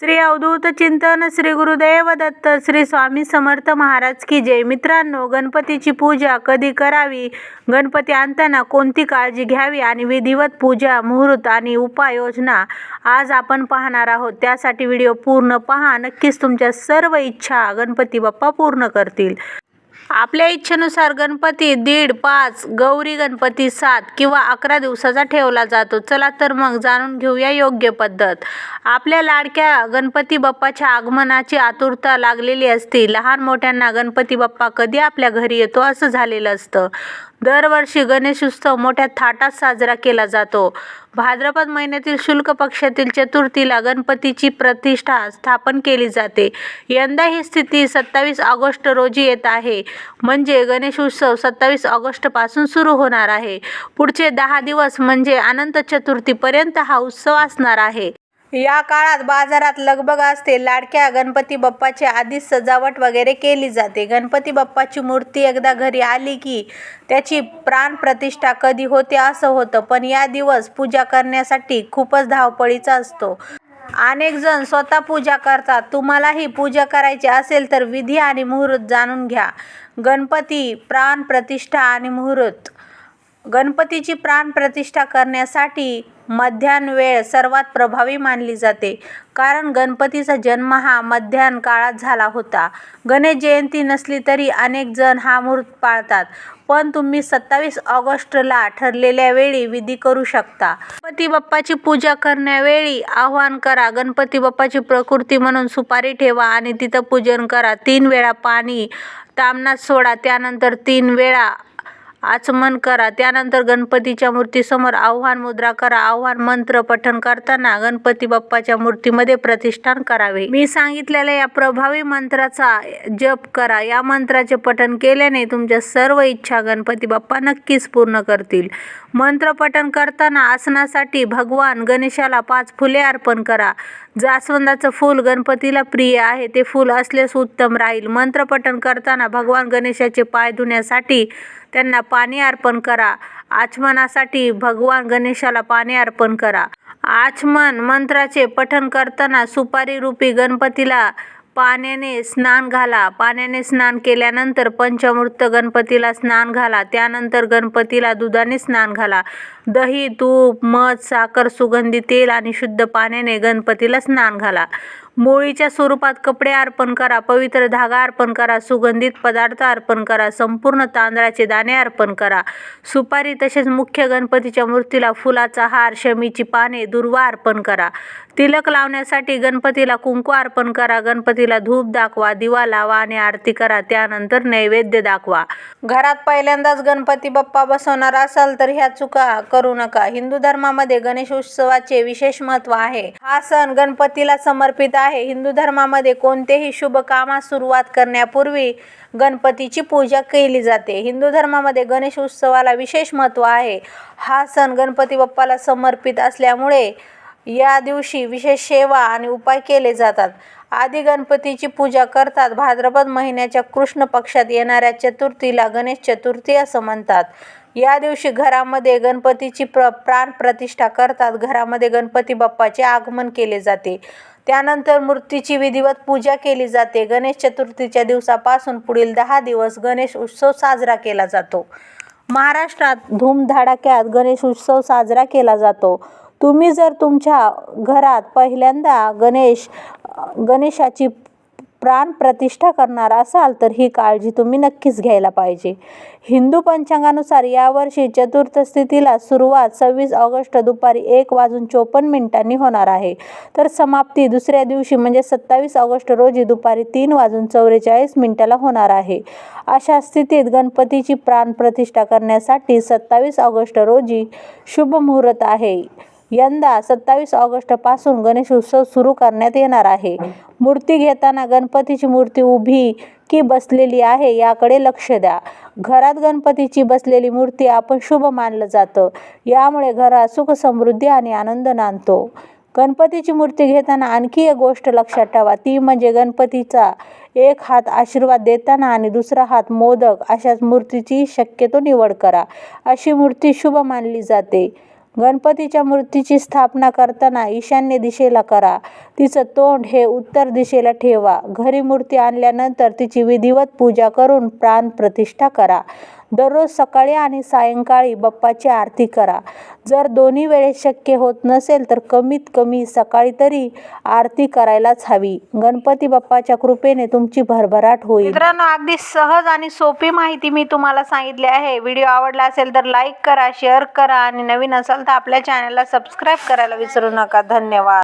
श्री अवधूत चिंतन श्री गुरुदेव दत्त श्री स्वामी समर्थ महाराज की जय. मित्रांनो गणपतीची पूजा कधी करावी? गणपती आणताना कोणती काळजी घ्यावी आणि विधिवत पूजा मुहूर्त आणि उपाययोजना आज आपण पाहणार आहोत. त्यासाठी व्हिडिओ पूर्ण पहा. नक्कीच तुमच्या सर्व इच्छा गणपती बाप्पा पूर्ण करतील. आपल्या इच्छेनुसार गणपती दीड पाच गौरी गणपती सात किंवा अकरा दिवसाचा ठेवला जातो. चला तर मग जाणून घेऊया योग्य पद्धत. आपल्या लाडक्या गणपती बाप्पाच्या आगमनाची आतुरता लागलेली असते. लहान मोठ्यांना गणपती बाप्पा कधी आपल्या घरी येतो असं झालेलं असतं. दरवर्षी गणेश उत्सव मोठ्या थाटात साजरा केला जातो. भाद्रपद महिन्यातील शुल्क पक्षातील चतुर्थीला गणपतीची प्रतिष्ठा स्थापन केली जाते. यंदा ही स्थिती सत्तावीस ऑगस्ट रोजी येत आहे. म्हणजे गणेश उत्सव सत्तावीस ऑगस्टपासून सुरू होणार आहे. पुढचे दहा दिवस म्हणजे अनंत चतुर्थीपर्यंत हा उत्सव असणार आहे. या काळात बाजारात लगबग असते. लाडक्या गणपती बाप्पाची आधीच सजावट वगैरे केली जाते. गणपती बाप्पाची मूर्ती एकदा घरी आली की त्याची प्राणप्रतिष्ठा कधी होते असं होतं पण या दिवस पूजा करण्यासाठी खूपच धावपळीचा असतो. अनेक जण स्वतः पूजा करतात. तुम्हालाही पूजा करायची असेल तर विधी आणि मुहूर्त जाणून घ्या. गणपती प्राणप्रतिष्ठा आणि मुहूर्त. गणपतीची प्राणप्रतिष्ठा करण्यासाठी मध्यान्ह वेळ सर्वात प्रभावी मानली जाते. कारण गणपतीचा जन्म हा मध्यान्ह काळात झाला होता. गणेश जयंती नसली तरी अनेक जण हा मुहूर्त पाळतात. पण तुम्ही सत्तावीस ऑगस्टला ठरलेल्या वेळी विधी करू शकता. गणपती बाप्पाची पूजा करण्यावेळी आवाहन करा. गणपती बाप्पाची प्रकृती म्हणून सुपारी ठेवा आणि तिथं पूजन करा. तीन वेळा पाणी तामणात सोडा. त्यानंतर तीन वेळा आचमन करा. त्यानंतर गणपतीच्या मूर्तीसमोर आव्हान मुद्रा करा. आव्हान मंत्र पठण करताना गणपती बाप्पाच्या मूर्तीमध्ये प्रतिष्ठान करावे. मी सांगितलेल्या या प्रभावी मंत्राचा जप करा. या मंत्राचे पठण केल्याने तुमच्या सर्व इच्छा गणपती बाप्पा नक्कीच पूर्ण करतील. मंत्रपठण करताना आसनासाठी भगवान गणेशाला पाच फुले अर्पण करा. जास्वंदाचं फूल गणपतीला प्रिय आहे ते फूल असल्यास उत्तम राहील. मंत्रपठण करताना भगवान गणेशाचे पाय धुण्यासाठी त्यांना पाणी अर्पण करा. आचमनासाठी भगवान गणेशाला पाणी अर्पण करा. आचमन मंत्राचे पठण करताना सुपारी रूपी गणपतीला पाण्याने स्नान घाला. पाण्याने स्नान केल्यानंतर पंचामृत गणपतीला स्नान घाला. त्यानंतर गणपतीला दुधाने स्नान घाला. दही तूप मध साखर सुगंधी तेल आणि शुद्ध पाण्याने गणपतीला स्नान घाला. मोळीच्या स्वरूपात कपडे अर्पण करा पवित्र धागा अर्पण करा सुगंधित पदार्थ अर्पण करा संपूर्ण तांदळाचे दाणे अर्पण करा. सुपारी तसेच मुख्य गणपतीच्या मूर्तीला फुलाचा हार शमीची पाने दुर्वा अर्पण करा. तिलक लावण्यासाठी गणपतीला कुंकू अर्पण करा गणपतीला धूप दाखवा दिवा लावा आणि आरती करा त्यानंतर नैवेद्य दाखवा. घरात पहिल्यांदाच गणपती बाप्पा बसवणार असाल तर ह्या चुका करू नका. हिंदू धर्मामध्ये गणेश उत्सवाचे विशेष महत्त्व आहे. हा सण गणपतीला समर्पित आहे. हिंदू धर्मामध्ये कोणतेही शुभ कामास सुरुवात करण्यापूर्वी गणपतीची पूजा केली जाते. हिंदू धर्मामध्ये गणेश उत्सवाला विशेष महत्त्व आहे. हा सण गणपती बाप्पाला समर्पित असल्यामुळे या दिवशी विशेष सेवा आणि उपाय केले जातात. आधी गणपतीची पूजा करतात. भाद्रपद महिन्याच्या कृष्ण पक्षात येणाऱ्या चतुर्थीला गणेश चतुर्थी असं म्हणतात. या दिवशी घरामध्ये गणपतीची प्र प्राण प्रतिष्ठा करतात. घरामध्ये गणपती बाप्पाचे आगमन केले जाते. त्यानंतर मूर्तीची विधिवत पूजा केली जाते. गणेश चतुर्थीच्या दिवसापासून पुढील दहा दिवस गणेश उत्सव साजरा केला जातो. महाराष्ट्रात धूमधडाक्यात गणेश उत्सव साजरा केला जातो. तुम्ही जर तुमच्या घरात पहिल्यांदा गणेश गणेशाची प्राण प्रतिष्ठा करणार असाल तर ही काळजी तुम्ही नक्कीच घ्यायला पाहिजे. हिंदू पंचांगानुसार यावर्षी चतुर्थ स्थितीला सुरुवात सव्वीस ऑगस्ट दुपारी एक वाजून चोपन्न मिनिटांनी होणार आहे. तर समाप्ती दुसऱ्या दिवशी म्हणजे सत्तावीस ऑगस्ट रोजी दुपारी तीन वाजून चौवेचाळीस मिनिटाला होणार आहे. अशा स्थितीत गणपतीची प्राण प्रतिष्ठा करण्यासाठी सत्तावीस ऑगस्ट रोजी शुभ मुहूर्त आहे. यंदा सत्तावीस ऑगस्टपासून गणेश उत्सव सुरू करण्यात येणार आहे. मूर्ती घेताना गणपतीची मूर्ती उभी की बसलेली आहे याकडे लक्ष द्या. घरात गणपतीची बसलेली मूर्ती आपण शुभ मानलं जातं. यामुळे घरात सुख समृद्धी आणि आनंद नांदतो. गणपतीची मूर्ती घेताना आणखी एक गोष्ट लक्षात ठेवा. ती म्हणजे गणपतीचा एक हात आशीर्वाद देताना आणि दुसरा हात मोदक अशाच मूर्तीची शक्यतो निवड करा. अशी मूर्ती शुभ मानली जाते. गणपतीच्या मूर्तीची स्थापना करताना ईशान्य दिशेला करा. तिचं तोंड हे उत्तर दिशेला ठेवा. घरी मूर्ती आणल्यानंतर तिची विधिवत पूजा करून प्राण प्रतिष्ठा करा. दररोज सकाळी आणि सायंकाळी बाप्पाची आरती करा. जर दोन्ही वेळेस शक्य होत नसेल तर कमीत कमी सकाळी तरी आरती करायलाच हवी. गणपती बाप्पाच्या कृपेने तुमची भरभराट होईल. मित्रांनो अगदी सहज आणि सोपी माहिती मी तुम्हाला सांगितली आहे. व्हिडिओ आवडला असेल तर लाईक करा शेअर करा आणि नवीन असाल तर आपल्या चॅनलला सबस्क्राईब करायला विसरू नका. धन्यवाद.